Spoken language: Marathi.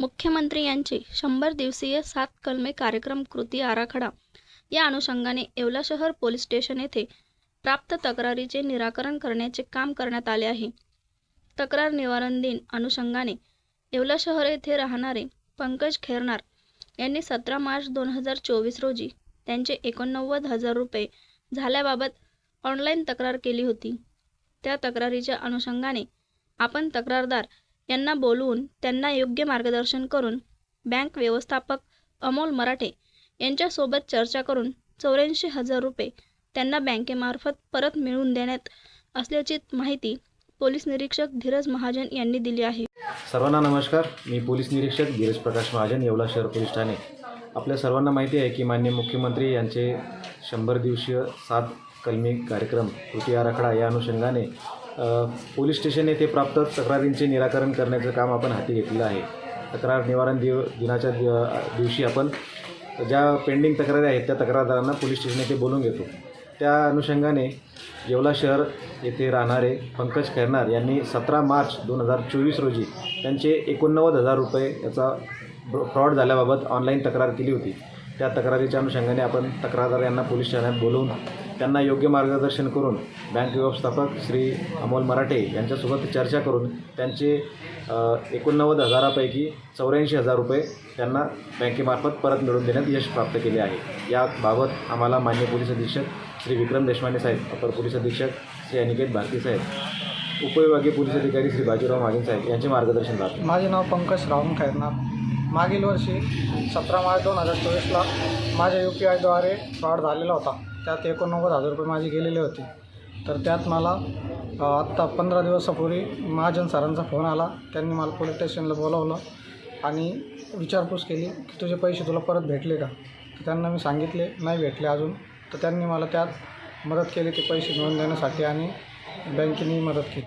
मुख्यमंत्री यांचे शंभर दिवसीय सात कलमे कार्यक्रम कृती आराखडा. या अनुषंगाने येवला शहर पोलीस स्टेशन येथे प्राप्त तक्रारीचे निराकरण करण्याचे काम करण्यात आले आहे. तक्रार निवारण दिन अनुषंगाने येवला शहर येथे राहणारे पंकज खेरनार यांनी सतरा मार्च दोन हजार चोवीस रोजी त्यांचे एकोणनव्वद हजार रुपये झाल्याबाबत ऑनलाईन तक्रार केली होती. त्या तक्रारीच्या अनुषंगाने आपण तक्रारदार यांना बोलवून त्यांना योग्य मार्गदर्शन करून बँक व्यवस्थापक अमोल मराठे यांच्यासोबत चर्चा करून चौऱ्याऐंशी हजार रुपये त्यांना बँकेमार्फत परत मिळवून देण्यात असल्याची माहिती पोलीस निरीक्षक धीरज महाजन यांनी दिली आहे. सर्वांना नमस्कार. मी पोलीस निरीक्षक धीरज प्रकाश महाजन येवला शहर पोलीस ठाणे. आपल्या सर्वांना माहिती आहे की माननीय मुख्यमंत्री यांचे शंभर दिवसीय सात कलमी कार्यक्रम कृती आराखडा या अनुषंगाने पोलीस स्टेशन येथे प्राप्त तक्रारींचे निराकरण करण्याचं काम आपण हाती घेतलेलं आहे. तक्रार निवारण दिव दिनाच्या दिव दिवशी आपण ज्या पेंडिंग तक्रारी आहेत त्या तक्रारदारांना पोलीस स्टेशन येथे बोलून घेतो. त्या अनुषंगाने येवला शहर येथे राहणारे पंकज खैरनार यांनी सतरा मार्च दोन हजार चोवीस रोजी त्यांचे एकोणनव्वद हजार रुपये याचा फ्रॉड झाल्याबाबत ऑनलाईन तक्रार केली होती. त्या तक्रारीच्या अनुषंगाने आपण तक्रारदार यांना पोलीस ठाण्यात बोलवून त्यांना योग्य मार्गदर्शन करून बँक व्यवस्थापक श्री अमोल मराठे यांच्यासोबत चर्चा करून त्यांचे एकोणनव्वद हजारापैकी चौऱ्याऐंशी हजार रुपये त्यांना बँकेमार्फत परत मिळवून देण्यात यश प्राप्त केले आहे. याबाबत आम्हाला मान्य पोलीस अधीक्षक श्री विक्रम देशमाने साहेब अपर पोलीस अधीक्षक श्री अनिकेत भारती साहेब उपविभागीय पोलीस अधिकारी श्री बाजीराव महाजन साहेब यांचे मार्गदर्शन लाभले माझे नाव पंकज रावण खैरनाथ मागील वर्षी सतरा मार्च दोन हजार चोवीसला माझ्या यू पी आयद्वारे फ्रॉड झालेला होता. त्यात एकोणनव्वद हजार रुपये माझे गेलेले होते. तर त्यात मला आत्ता पंधरा दिवसापूर्वी महाजन सरांचा फोन आला. त्यांनी मला पोलीस स्टेशनला बोलावलं आणि विचारपूस केली की तुझे पैसे तुला परत भेटले का? तर त्यांना मी सांगितले नाही भेटले अजून. तर त्यांनी मला त्यात मदत केली ते पैसे मिळवून देण्यासाठी आणि बँकेने मदत केली.